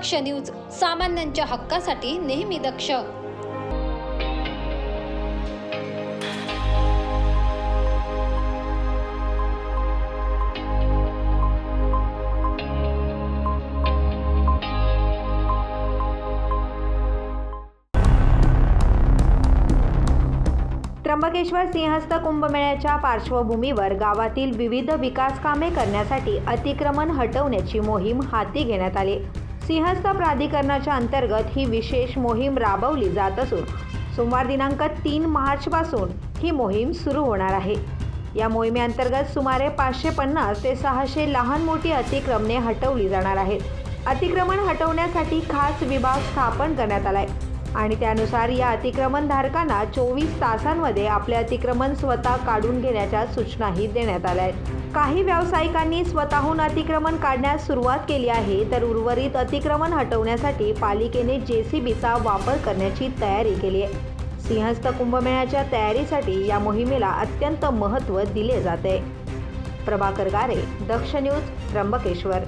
दक्ष news सामान्यांच्या हक्कासाठी नेहमी दक्ष. त्र्यंबकेश्वर सिंहस्थ कुंभमेळ्याच्या पार्श्वभूमीवर गावातील विविध विकास कामे करण्यासाठी अतिक्रमण हटवण्याची मोहीम हाती घेण्यात आली. सिंहस्थ प्राधिकरणाच्या अंतर्गत ही विशेष मोहीम राबवली जात असून सोमवार दिनांक तीन मार्चपासून ही मोहीम सुरू होणार आहे. या मोहिमेअंतर्गत सुमारे पाचशे पन्नास ते सहाशे लहान मोठी अतिक्रमणे हटवली जाणार आहेत. अतिक्रमण हटवण्यासाठी खास विभाग स्थापन करण्यात आला आहे आणि त्यानुसार या अतिक्रमण धारकांना चोवीस तासांमध्ये आपले अतिक्रमण स्वतः काढून घेण्याच्या सूचनाही देण्यात आल्या आहेत. काही व्यावसायिकांनी स्वतःहून अतिक्रमण काढण्यास सुरुवात केली आहे तर उर्वरित अतिक्रमण हटवण्यासाठी पालिकेने जेसीबीचा वापर करण्याची तयारी केली आहे. सिंहस्थ कुंभमेळ्याच्या तयारीसाठी या मोहिमेला अत्यंत महत्त्व दिले जाते. प्रभाकर गारे दक्ष न्यूज त्र्यंबकेश्वर.